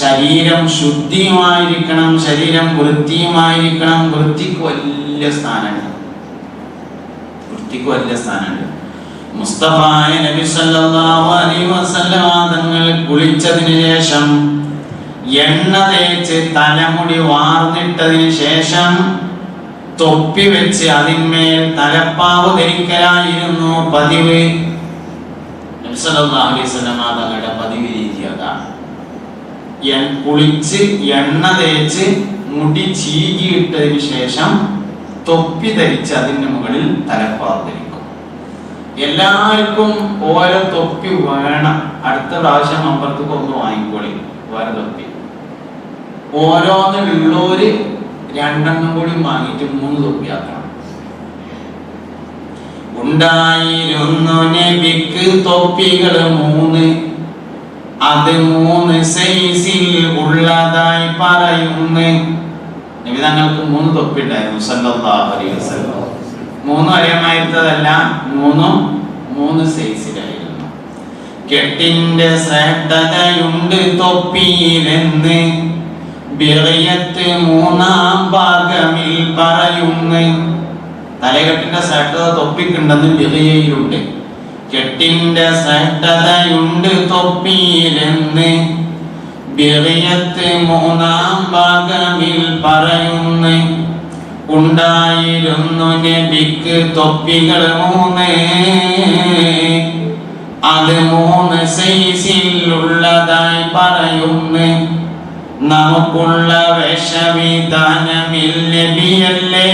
ശരീരം ശുദ്ധിയുമായിരിക്കണം ശരീരം വൃത്തിയുമായിരിക്കണം. വൃത്തിക്ക് വലിയ സ്ഥാനമുണ്ട്. വൃത്തിക്ക് വലിയ സ്ഥാനമുണ്ട്. മുസ്തഫായ നബി സല്ലല്ലാഹു അലൈഹി വസല്ലമ തങ്ങൾ കുളിച്ചതിന് ശേഷം എണ്ണ തേച്ച് തലമുടി വാർന്നിട്ടതിന് ശേഷം തൊപ്പി വെച്ച് അതിന്മേൽ തലപ്പാവ് ധരിക്കലായിരുന്നു പതിവ്. നബി സല്ലല്ലാഹു അലൈഹി വസല്ലമ തങ്ങളുടെ പതിവ് കുളിച്ച് എണ്ണ തേച്ച് മുടി ചീകിയിട്ടതിന് ശേഷം തൊപ്പി ധരിച്ച് അതിന്റെ മുകളിൽ തലപ്പാവ് ധരിക്കും എല്ലാവർക്കും ഓരോ തൊപ്പി വേണം. അടുത്ത പ്രാവശ്യം അമ്പലത്തേക്ക് ഒന്ന് വാങ്ങിക്കോളി ഓരോ തൊപ്പി. ഓരോന്നുള്ളോര് രണ്ടെണ്ണം കൂടി വാങ്ങിയിട്ട് മൂന്ന് തൊപ്പി ആക്കണം. ഉണ്ടായിരുന്നു നബിക്ക് തൊപ്പികൾ മൂന്ന്. അത് മൂന്ന് സൈസിൽ ഉള്ളതായി പറയുന്നു. നബി മൂന്ന് തൊപ്പി ഉണ്ടായിരുന്നു സല്ലല്ലാഹു അലൈഹി വസല്ലം. മൂന്നും അറിയാമായിരുന്നതല്ല മൂന്നും മൂന്ന് സൈസിലായിരുന്നു. കെട്ടിന്റെ ശ്രദ്ധതയുണ്ട് തൊപ്പിയിലെന്ന് ബിറിയത്ത് മൂന്നാം ഭാഗമിൽ പറയുന്നു. തലകെട്ടിന്റെ ശ്രദ്ധത തൊപ്പിക്കുണ്ടെന്ന് ബിറിയയിലുണ്ട്. കെട്ടിന്റെ സട്ടതയുണ്ട് തൊപ്പിയിലെന്ന് മൂന്നാം ഭാഗമിൽ പറയുന്നു. ഉണ്ടായിരുന്നു നബിക്ക് തൊപ്പികൾ മൂന്ന്. അത് മൂന്ന് സൈസിൽ ഉള്ളതായി പറയുന്നു. നമുക്കുള്ള വേഷവിധാനമിൽ നബിയല്ലേ?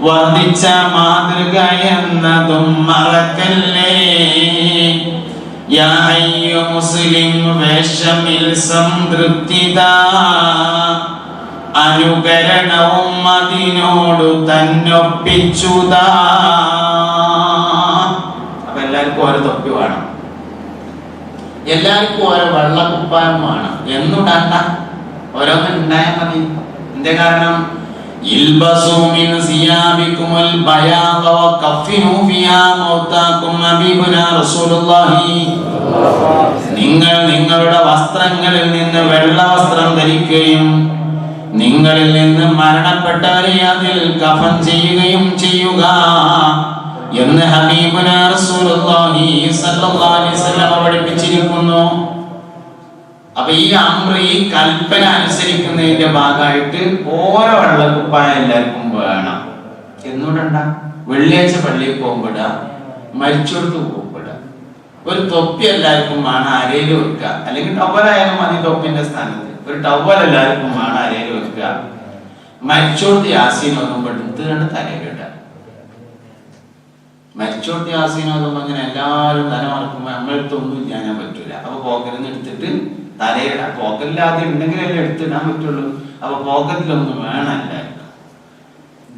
വർദ്ധിച്ച മാതൃക എന്നതും മറക്കല്ലേ? മുസ്ലിം വേഷമിൽ സംതൃപ്തിത. അനുകരണവും അതിനോടു തന്നൊപ്പിച്ചുതാ. അപ്പൊ എല്ലാവർക്കും ഓരോ തൊപ്പി വേണം. എല്ലാവർക്കും ഓരോ വെള്ളക്കുപ്പായം വേണം. എന്നുടണ്ട ഓരോന്നും ഉണ്ടായാൽ മതി. എന്തേ കാരണം? നിങ്ങൾ നിങ്ങളുടെ വസ്ത്രങ്ങളിൽ നിന്ന് വെള്ള വസ്ത്രം ധരിക്കുകയും നിങ്ങളിൽ നിന്ന് മരണപ്പെട്ടവരെ അതിൽ കഫൻ ചെയ്യുകയും ചെയ്യുക എന്ന് ഹബീബുന റസൂലുള്ളാഹി സ്വല്ലല്ലാഹി അലൈഹി വസല്ലം പഠിപ്പിച്ചിരിക്കുന്നു. അപ്പൊ ഈ അമ്ര ഈ കൽപ്പന അനുസരിക്കുന്നതിന്റെ ഭാഗമായിട്ട് ഓരോ വെള്ളക്കുപ്പായ എല്ലാവർക്കും വേണം. എന്നോടണ്ട വെള്ളിയാഴ്ച പള്ളിയിൽ പോകുമ്പോഴ മരിച്ചോടത്ത് പോകുമ്പോഴ ഒരു തൊപ്പി എല്ലാവർക്കും വേണം അരയിൽ വെക്കുക അല്ലെങ്കിൽ ടവലായാലും മതി തൊപ്പിന്റെ സ്ഥാനത്ത്. ഒരു ടവൽ എല്ലാവർക്കും വേണം അരയിൽ വെക്കുക മരിച്ചോടത്ത് യാസീൻ എടുത്ത് കണ്ട് തലയിലിടുക മരിച്ചോട്ട് ഒന്നുമ്പോൾ അങ്ങനെ എല്ലാവരും തല മറക്കുമ്പോൾ നമ്മളെടുത്തൊന്നും ഞാൻ പറ്റൂല. അപ്പൊ പോക്കറ്റിൽ നിന്ന് എടുത്തിട്ട് തലയിടാം പോക്കറ്റിൽ ആദ്യം ഉണ്ടെങ്കിലല്ലേ എടുത്തിടാൻ പറ്റുള്ളൂ? അപ്പൊ പോക്കറ്റിലൊന്നും വേണമല്ല.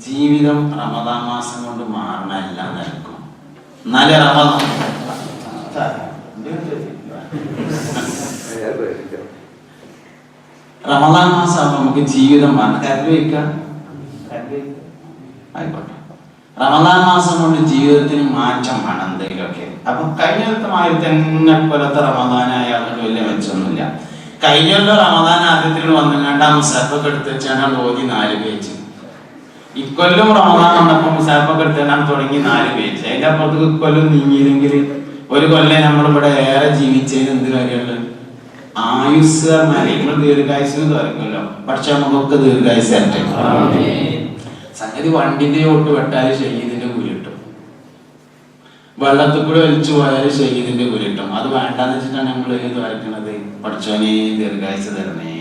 ജീവിതം റമദാൻ മാസം കൊണ്ട് മാറണമല്ല നൽകും എന്നാലേ റമദാൻ റമദാൻ മാസം നമുക്ക് ജീവിതം മാറണം. കരുവയ്ക്കാം ആയിക്കോട്ടെ. റമദാൻ മാസം കൊണ്ട് ജീവിതത്തിന് മാറ്റം വേണം എന്തെങ്കിലുമൊക്കെ. അപ്പൊ കഴിഞ്ഞ മാതിരി തന്നെ പോലത്തെ റമദാനായാലും വലിയ മെച്ചമൊന്നുമില്ല. കഴിഞ്ഞ റമദാൻ ആദ്യത്തിൽ വന്നുകൊണ്ട് ആ മുസാഫൊക്കെ എടുത്ത് വെച്ചാണ് ഓതി നാല് പേജ്. ഇക്കൊല്ലം റമദാൻ വന്നപ്പോ മുസാഫൊക്കെ എടുത്താൽ തുടങ്ങി നാല് പേജ്. അതിന്റെ അപ്പുറത്ത് ഇക്കൊല്ലം നീങ്ങിയില്ലെങ്കിൽ ഒരു കൊല്ലം നമ്മളിവിടെ ഏറെ ജീവിച്ചതിന് എന്ത് കാര്യമുള്ളത് ആയുസ് നമ്മൾ ദീർഘായുസ് പറയുമല്ലോ പക്ഷെ നമുക്കൊക്കെ ദീർഘായുസ് സംഗതി വണ്ടിന്റെ ഓട്ട് വെട്ടാൽ കിട്ടും വെള്ളത്തിൽ കൂടെ വലിച്ചു പോയാൽ ശരീരത്തിന്റെ കുരു കിട്ടും. അത് വേണ്ടാന്ന് വെച്ചിട്ടാണ് നമ്മൾ ഇത് വരയ്ക്കണത് പഠിച്ചോനെ ദീർഘായുസ് തരണേ.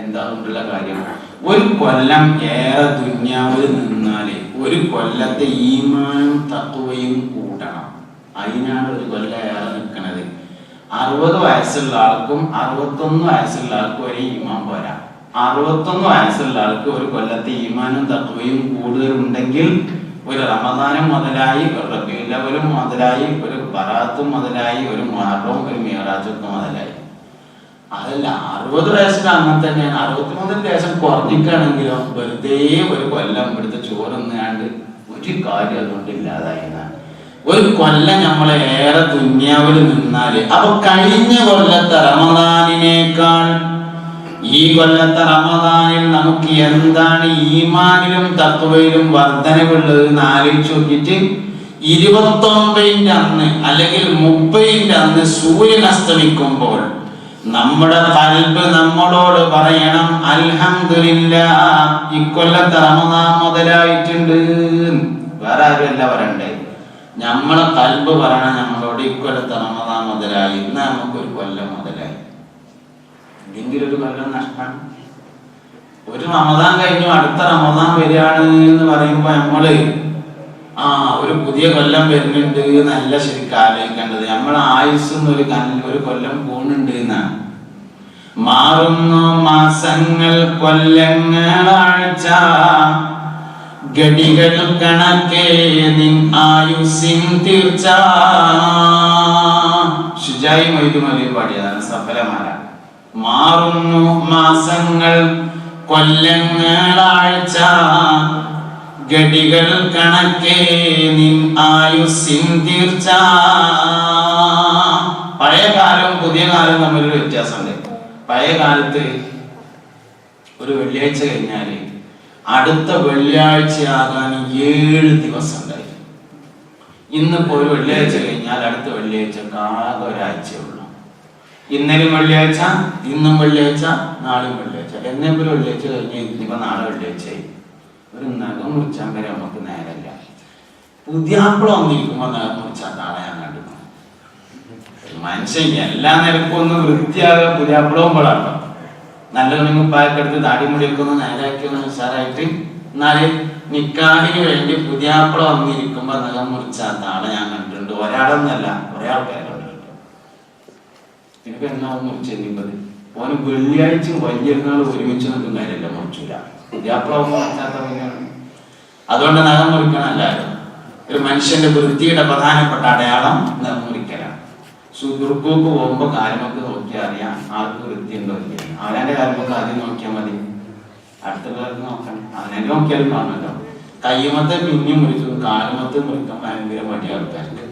എന്താ കൊണ്ടുള്ള കാര്യം? ഒരു കൊല്ലം ഏറെ ദുന്യാവിൽ നിന്നാൽ ഒരു കൊല്ലത്തെ ഈമാനും തത്വയും കൂട്ടണം. അതിനാണ് ഒരു കൊല്ലം ഏറെ നിൽക്കുന്നത് അറുപത് വയസ്സുള്ള ആൾക്കും അറുപത്തൊന്ന് വയസ്സുള്ള ആൾക്കും ഒരു ഈമാൻ പോരാ. അറുപത്തൊന്ന് വയസ്സുള്ള ആൾക്ക് ഒരു കൊല്ലത്തെ ഈമാനും തത്വയും കൂടുതൽ ഉണ്ടെങ്കിൽ ഒരു റമദാനും മുതലായി ഒരു റബീലവലും മുതലായി ഒരു ബറാത്തും മുതലായി ഒരു മുഹറവും ഒരു മീറാജും മുതലായി. അതല്ല അറുപത് വയസ്സിൽ അങ്ങനെ തന്നെയാണ്. അറുപത്തിമൂന്നിന് ശേഷം കുറഞ്ഞിക്കാണെങ്കിലും വെറുതെ ഒരു കൊല്ലം ഇവിടുത്തെ ചോറുന്നാണ്ട് ഒരു കാര്യം അതുകൊണ്ട് ഇല്ലാതായിരുന്നാണ് ഒരു കൊല്ലം നമ്മളെ ഏറെ ദുന്യാവിൽ നിന്നാൽ അപ്പൊ കഴിഞ്ഞ കൊല്ലത്തെ റമദാനിൽ ഈ കൊല്ലത്തെ റമദാനിൽ നമുക്ക് എന്താണ് ഈമാനിലും തത്വയിലും വർധനവുള്ളത് എന്ന് ആലോചിച്ച് നോക്കിയിട്ട് ഇരുപത്തൊമ്പതിന്റെ അന്ന് അല്ലെങ്കിൽ മുപ്പതിന്റെ അന്ന് സൂര്യൻ അസ്തമിക്കുമ്പോൾ നമ്മുടെ കൽബ് നമ്മളോട് പറയണം അൽഹംദുലില്ല ഇക്കൊല്ലത്തെ റമദാൻ മുതലായിട്ടുണ്ട്. വേറെ ആരുമല്ല പറയണ്ടേ? നമ്മളെ കൽബ് പറയണം നമ്മളോട് ഇക്കൊല്ലത്തെ റമദാൻ മുതലായി. ഇന്ന് നമുക്കൊരു കൊല്ലം ഒരു കൊല്ലം നഷ്ടം. ഒരു റമദാൻ കഴിഞ്ഞു അടുത്ത റമദാൻ വരികയാണ് എന്ന് പറയുമ്പോ നമ്മൾ ആ ഒരു പുതിയ കൊല്ലം വരുന്നുണ്ട് എന്നല്ല ശരിക്കും ആലോചിക്കേണ്ടത്. നമ്മളെ ആയുസ് ഒരു ഒരു കൊല്ലം പോകുന്നുണ്ട് എന്നാണ്. മാറുന്നു മാസങ്ങൾ കൊല്ലങ്ങളാഴ്ച ഗടികൾ കണക്കേ നിൻ ആയുസിൻ തീർച്ച. ഷുജായി മൊയ്തുമലി പാടിയതാണ് സഫലമാല മാറുന്നു മാസങ്ങൾ കൊല്ലങ്ങളാഴ്ച. ഗടികൾ കണക്കേ നിൻ ആയുസിൻ തീർച്ച. പഴയ കാലം പുതിയ കാലവും തമ്മിലൊരു വ്യത്യാസമുണ്ട്. പഴയ കാലത്ത് ഒരു വെള്ളിയാഴ്ച കഴിഞ്ഞാൽ അടുത്ത വെള്ളിയാഴ്ചയാകാൻ ഏഴ് ദിവസം ഉണ്ടായി ഇന്നിപ്പോ ഒരു വെള്ളിയാഴ്ച കഴിഞ്ഞാൽ അടുത്ത വെള്ളിയാഴ്ച ആകെ ഒരാഴ്ചയേ ഉള്ളൂ ഇന്നലെയും വെള്ളിയാഴ്ച ഇന്നും വെള്ളിയാഴ്ച നാളെയും വെള്ളിയാഴ്ച. എന്നേലും ഒരു വെള്ളിയാഴ്ച കഴിഞ്ഞ് ഇനിയിപ്പോ നാളെ വെള്ളിയാഴ്ചയായി. ഒരു നഖം മുറിച്ചാൻ വരെ നമുക്ക് നേരമില്ല. പുതിയാപ്പിള വന്നിരിക്കുമ്പോ നഖം മുറിച്ചാൽ നാളെ ഞാൻ കണ്ടു മനുഷ്യൻ എല്ലാ നിരക്കും ഒന്ന് വൃത്തിയാകുക നല്ല നല്ലതൊന്നും പായക്കെടുത്ത് താടിമുടിയൊക്കെ ഒന്ന് നേരാക്കി ഉഷാറായിട്ട് എന്നാൽ നിക്കാഹിന് വേണ്ടി പുതിയാപ്പിള വന്നിരിക്കുമ്പോ നഖം മുറിച്ചാൽ നാളെ ഞാൻ കണ്ടിട്ടുണ്ട്. ഒരാളൊന്നല്ല കുറെ ആൾക്കാരെ കണ്ടിട്ടുണ്ട് എനിക്ക് എന്നാണെന്ന് കഴിഞ്ഞത് ഓന് വെള്ളിയാഴ്ച വലിയൊരുനാൾ ഒരുമിച്ച് നിൽക്കുന്ന കാര്യമല്ല മുറിച്ചില്ല അതുകൊണ്ട് നഖം മുറിക്കണം എല്ലാവരും. ഒരു മനുഷ്യന്റെ വൃത്തിയുടെ പ്രധാനപ്പെട്ട അടയാളം നഖം മുറിക്കലാണ്. സുദുർഗോക്ക് പോകുമ്പോ കാര്യമൊക്കെ നോക്കിയാൽ അറിയാം. ആർക്ക് വൃത്തിയുണ്ടോ ഇല്ല അവനെ കാര്യമൊക്കെ ആദ്യം നോക്കിയാൽ മതി. അടുത്തുള്ളവർക്ക് നോക്കണം. അവനെ നോക്കിയാലും കാണുമല്ലോ. കയ്യുമത്തെ പിന്നെയും മുറിച്ചു കാലുമത്തെ മുറിക്കാൻ ഭയങ്കര മടി ആൾക്കാർക്ക്.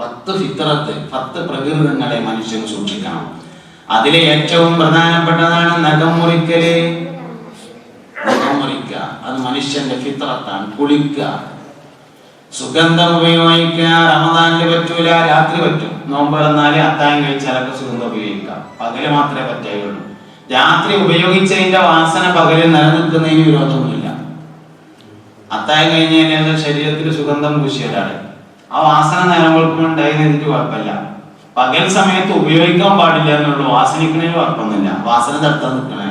പത്ത് ഫിത്രത്ത് പത്ത് പ്രകൃതങ്ങളെ മനുഷ്യൻ സൂക്ഷിക്കണം. അതിലെ ഏറ്റവും പ്രധാനപ്പെട്ടതാണ് നഖം മുറിക്കൽ. നഖം അത് മനുഷ്യന്റെ ഫിത്രത്താണ് കുളിക്കുക സുഗന്ധം ഉപയോഗിക്കുക റമദാനിൽ പറ്റൂല രാത്രി പറ്റും. നോമ്പ് തുറന്നാൽ അത്താഴം കഴിച്ചാലൊക്കെ സുഗന്ധം ഉപയോഗിക്കാം. പകൽ മാത്രമേ പറ്റുകയുള്ളൂ രാത്രി ഉപയോഗിച്ചതിന്റെ വാസന പകലിൽ നിലനിൽക്കുന്നതിന് വിരോധമൊന്നുമില്ല. അത്താഴം കഴിഞ്ഞ് കഴിഞ്ഞാൽ ശരീരത്തിൽ സുഗന്ധം പൂശിയതാണ്. ആ വാസന നിലനിൽക്കുമ്പോൾ ഉണ്ടായി എനിക്ക് കുഴപ്പമില്ല പകൽ സമയത്ത് ഉപയോഗിക്കാൻ പാടില്ല എന്നുള്ളൂ. വാസനിക്കണേ കുഴപ്പമൊന്നുമില്ല വാസന തട്ടാൻ നിൽക്കണേ.